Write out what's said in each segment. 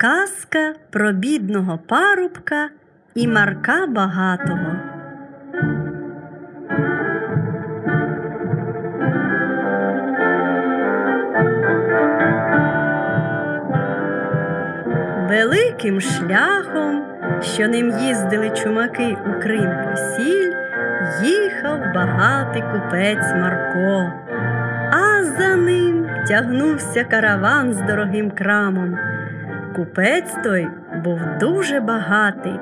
Казка про бідного парубка і Марка Багатого. Великим шляхом, що ним їздили чумаки у Крим по сіль, їхав багатий купець Марко, а за ним тягнувся караван з дорогим крамом. Купець той був дуже багатий.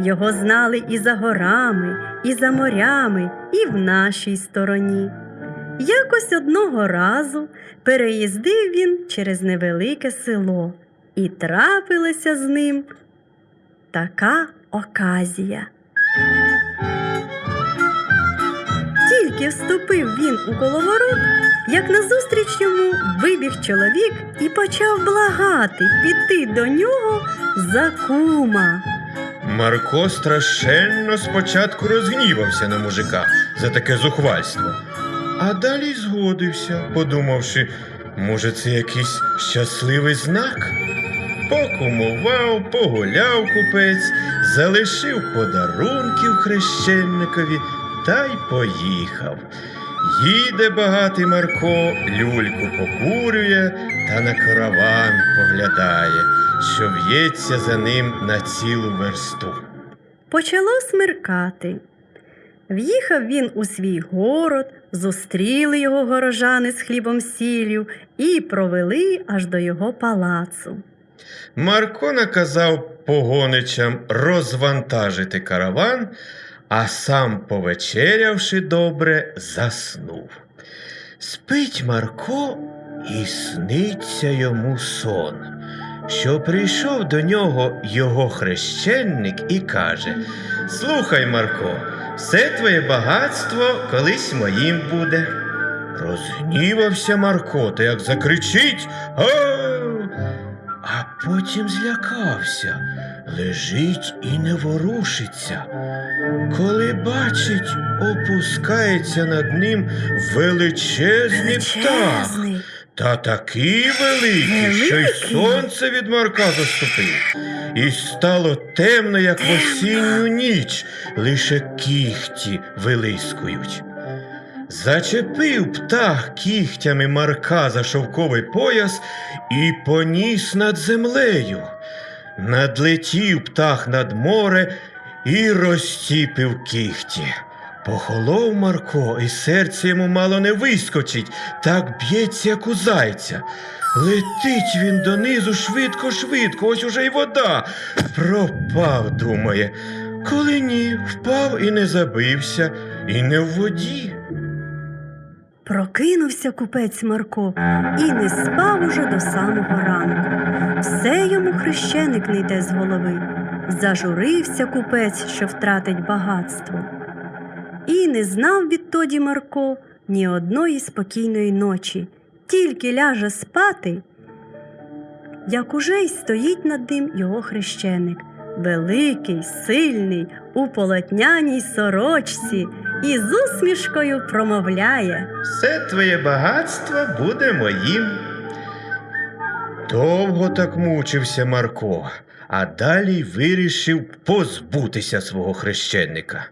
Його знали і за горами, і за морями, і в нашій стороні. Якось одного разу переїздив він через невелике село, і трапилася з ним така оказія. Тільки вступив він у коловорот, як назустріч йому вибіг чоловік і почав благати піти до нього за кума. Марко страшенно спочатку розгнівався на мужика за таке зухвальство, а далі згодився, подумавши, може, це якийсь щасливий знак. Покумував, погуляв купець, залишив подарунків хрещенникові та й поїхав. Їде багатий Марко, люльку покурює та на караван поглядає, що в'ється за ним на цілу версту. Почало смеркати. В'їхав він у свій город, зустріли його горожани з хлібом сіллю і провели аж до його палацу. Марко наказав погоничам розвантажити караван, а сам, повечерявши добре, заснув. Спить Марко і сниться йому сон, що прийшов до нього його хрещенник і каже: Слухай, Марко, все твоє багатство колись моїм буде. Розгнівався Марко, та як закричить «Ау!» А потім злякався, лежить і не ворушиться. Коли бачить, опускається над ним величезний птах. Та такий великий, що й сонце від Марка заступив. І стало темно, як в осінню ніч, лише кіхті вилискують. Зачепив птах кігтями Марка за шовковий пояс і поніс над землею. Надлетів птах над море і розтіпив кігті. Похолов Марко, і серце йому мало не вискочить, так б'ється, як у зайця. Летить він донизу швидко, швидко, ось уже й вода. Пропав, думає. Коли ні, впав і не забився, і не в воді. Прокинувся купець Марко і не спав уже до самого ранку. Все йому хрещеник не йде з голови. Зажурився купець, що втратить багатство. І не знав відтоді Марко ні одної спокійної ночі, тільки ляже спати, як уже й стоїть над ним його хрещеник, великий, сильний, у полотняній сорочці, і з усмішкою промовляє. Все твоє багатство буде моїм. Довго так мучився Марко, а далі вирішив позбутися свого хрещенника.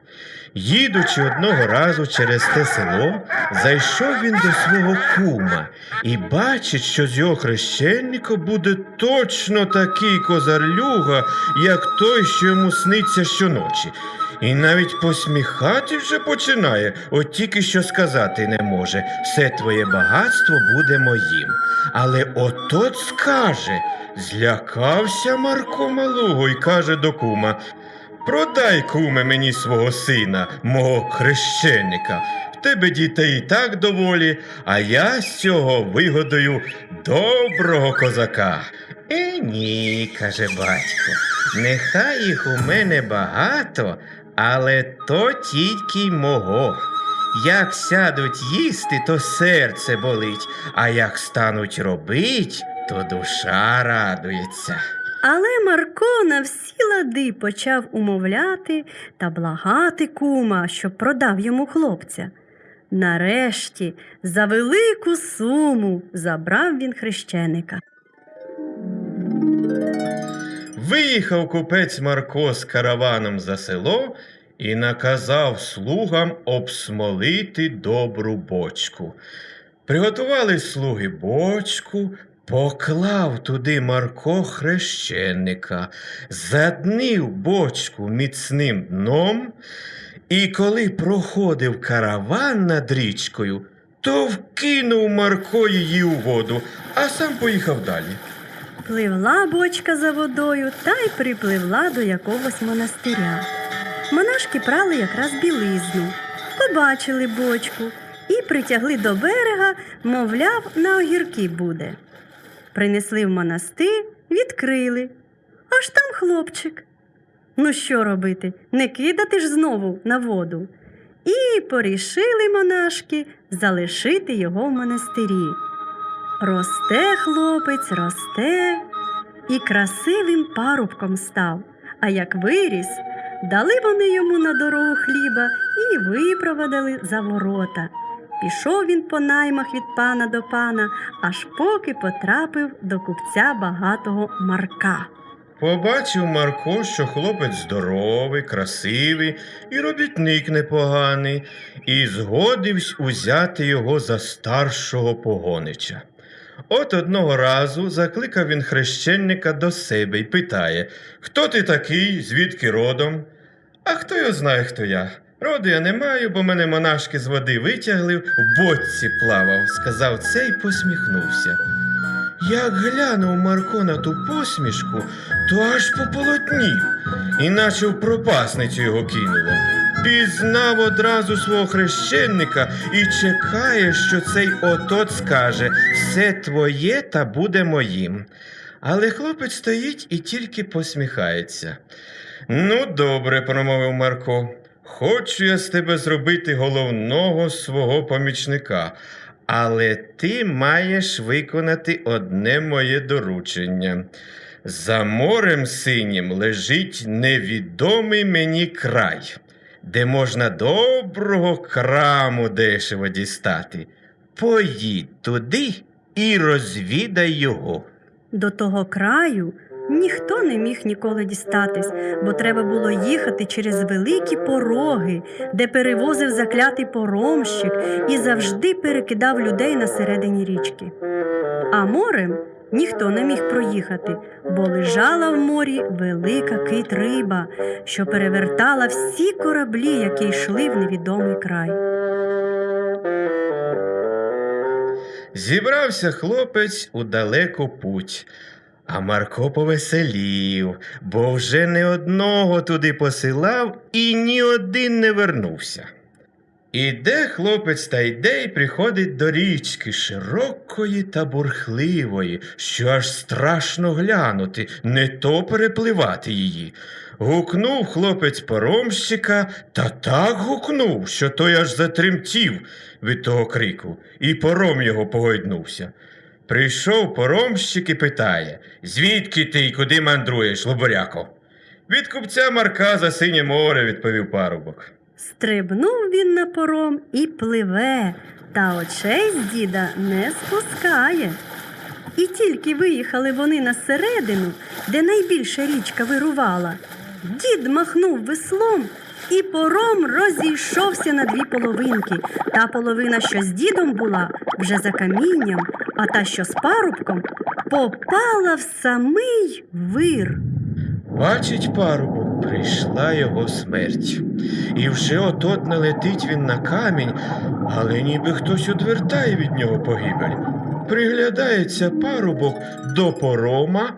Їдучи одного разу через те село, зайшов він до свого кума і бачить, що з його хрещенника буде точно такий козарлюга, як той, що йому сниться щоночі. І навіть посміхати вже починає, от тільки що сказати не може. Все твоє багатство буде моїм. Але отот скаже, злякався Марко малого і каже до кума. Продай, куме, мені свого сина, мого хрещеника. В тебе дітей і так доволі, а я з цього вигодую доброго козака. Е, ні, каже батько, нехай їх у мене багато, але то тільки й мого. Як сядуть їсти, то серце болить, а як стануть робить, то душа радується. Але Марко на всі лади почав умовляти та благати кума, щоб продав йому хлопця. Нарешті, за велику суму забрав він хрещеника. Виїхав купець Марко з караваном за село і наказав слугам обсмолити добру бочку. Приготували слуги бочку, поклав туди Марко хрещеника, заднив бочку міцним дном, і коли проходив караван над річкою, то вкинув Марко її у воду, а сам поїхав далі. Пливла бочка за водою та й припливла до якогось монастиря. Монашки прали якраз білизну, побачили бочку і притягли до берега, мовляв, на огірки буде. Принесли в монастир, відкрили. Аж там хлопчик. Ну що робити? Не кидати ж знову на воду. І порішили монашки залишити його в монастирі. Росте хлопець, росте і красивим парубком став. А як виріс, дали вони йому на дорогу хліба і випровадили за ворота. Пішов він по наймах від пана до пана, аж поки потрапив до купця багатого Марка. Побачив Марко, що хлопець здоровий, красивий і робітник непоганий, і згодився узяти його за старшого погонича. От одного разу закликав він хрещенника до себе і питає Хто ти такий, звідки родом? А хто його знає, хто я? Роду я не маю, бо мене монашки з води витягли, в бочці плавав, сказав це і посміхнувся. Як глянув Марко на ту посмішку, то аж пополотнів, іначе в пропасницю його кинуло. Пізнав одразу свого хрещенника і чекає, що цей отот скаже все твоє та буде моїм. Але хлопець стоїть і тільки посміхається. Ну, добре, промовив Марко. Хочу я з тебе зробити головного свого помічника, але ти маєш виконати одне моє доручення. За морем синім лежить невідомий мені край, де можна доброго краму дешево дістати. Поїдь туди і розвідай його. До того краю ніхто не міг ніколи дістатись, бо треба було їхати через великі пороги, де перевозив заклятий поромщик і завжди перекидав людей на середині річки. А морем ніхто не міг проїхати, бо лежала в морі велика кит риба, що перевертала всі кораблі, які йшли в невідомий край. Зібрався хлопець у далеку путь, а Марко повеселів, бо вже не одного туди посилав і ні один не вернувся. Іде хлопець та йде й приходить до річки широкої та бурхливої, що аж страшно глянути, не то перепливати її. Гукнув хлопець поромщика та так гукнув, що той аж затремтів від того крику, і пором його погойднувся. Прийшов поромщик і питає Звідки ти й куди мандруєш, лоборяко? Від купця Марка за синє море, відповів парубок. Стрибнув він на пором і пливе, та очей з діда не спускає. І тільки виїхали вони на середину, де найбільша річка вирувала. Дід махнув веслом, і пором розійшовся на дві половинки. Та половина, що з дідом була, вже за камінням, а та, що з парубком, попала в самий вир. Бачить парубок, прийшла його смерть. І вже отот налетить він на камінь, але ніби хтось одвертає від нього погибель. Приглядається парубок до порома,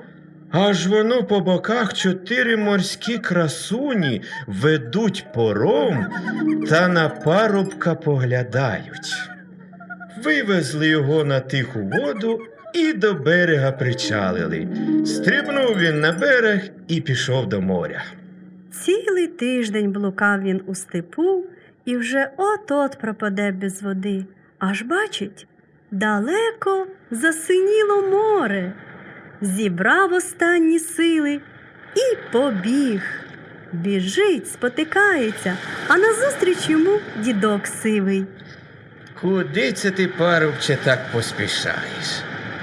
аж воно по боках чотири морські красуні ведуть пором та на парубка поглядають. Вивезли його на тиху воду і до берега причалили. Стрибнув він на берег і пішов до моря. Цілий тиждень блукав він у степу і вже от-от пропаде без води. Аж бачить, далеко засиніло море. Зібрав останні сили і побіг. Біжить, спотикається, а назустріч йому дідок сивий. Куди це ти, парубче, так поспішаєш?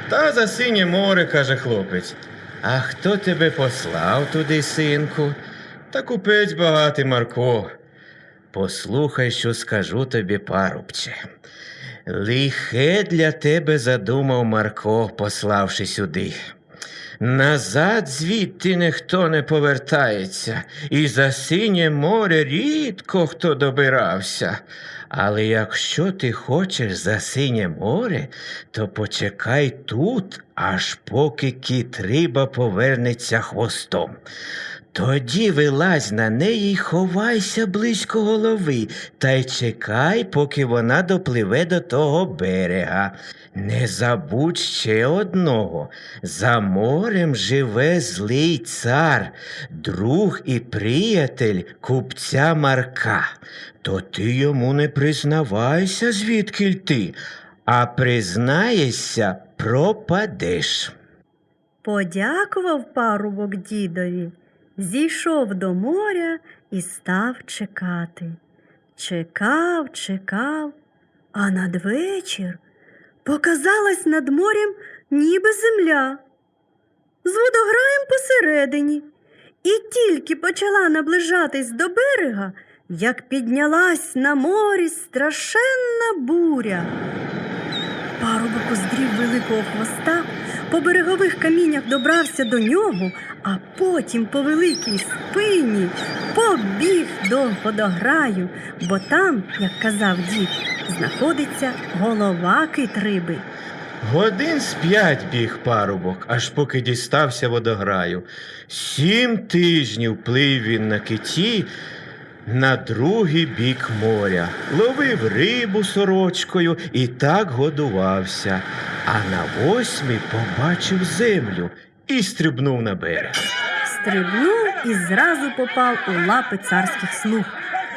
Та за синє море, каже хлопець. А хто тебе послав туди, синку? Та купець багатий Марко. Послухай, що скажу тобі, парубче. Лихе для тебе задумав Марко, пославши сюди. Назад звідти ніхто не повертається, і за синє море рідко хто добирався. Але якщо ти хочеш за синє море, то почекай тут, аж поки кітриба повернеться хвостом. Тоді вилазь на неї й ховайся близько голови, та й чекай, поки вона допливе до того берега. Не забудь ще одного. За морем живе злий цар, друг і приятель купця Марка. То ти йому не признавайся, звідки ти, а признаєшся, пропадеш. Подякував парубок дідові, зійшов до моря і став чекати. Чекав, чекав, а надвечір показалась над морем ніби земля з водограєм посередині, і тільки почала наближатись до берега, як піднялась на морі страшенна буря. Парубок уздрів великого хвоста, по берегових каміннях добрався до нього, а потім по великій спині побіг до водограю, бо там, як казав дід, знаходиться голова китриби. Годин з п'ять біг парубок, аж поки дістався водограю. Сім тижнів плив він на киті на другий бік моря, ловив рибу сорочкою і так годувався. А на восьмий побачив землю і стрибнув на берег. Стрибнув і зразу попав у лапи царських слуг.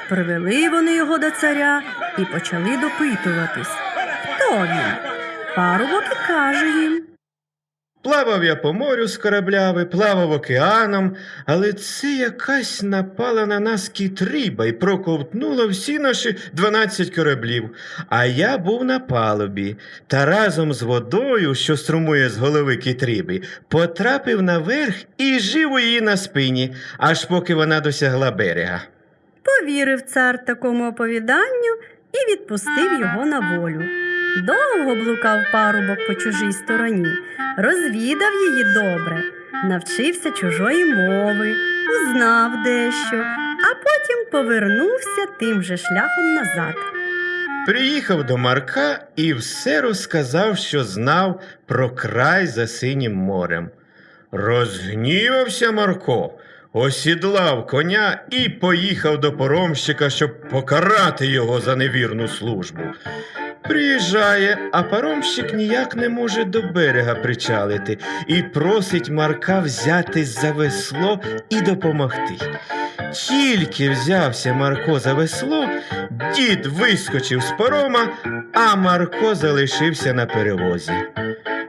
Привели вони його до царя і почали допитуватись. Хто він? Парубок і каже їм. Плавав я по морю з кораблями, плавав океаном, але це якась напала на нас кітриба і проковтнула всі наші дванадцять кораблів. А я був на палубі та разом з водою, що струмує з голови кітриби, потрапив наверх і жив у її на спині, аж поки вона досягла берега. Повірив цар такому оповіданню і відпустив його на волю. Довго блукав парубок по чужій стороні, розвідав її добре, навчився чужої мови, узнав дещо, а потім повернувся тим же шляхом назад. Приїхав до Марка і все розказав, що знав про край за синім морем. Розгнівався Марко, осідлав коня і поїхав до поромщика, щоб покарати його за невірну службу. Приїжджає, а паромщик ніяк не може до берега причалити і просить Марка взятись за весло і допомогти. Тільки взявся Марко за весло, дід вискочив з парома, а Марко залишився на перевозі.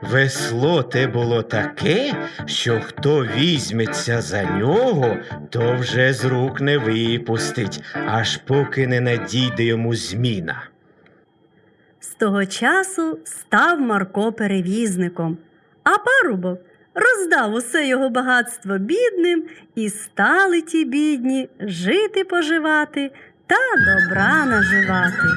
Весло те було таке, що хто візьметься за нього, то вже з рук не випустить, аж поки не надійде йому зміна. Того часу став Марко перевізником, а парубок роздав усе його багатство бідним, і стали ті бідні жити поживати та добра наживати.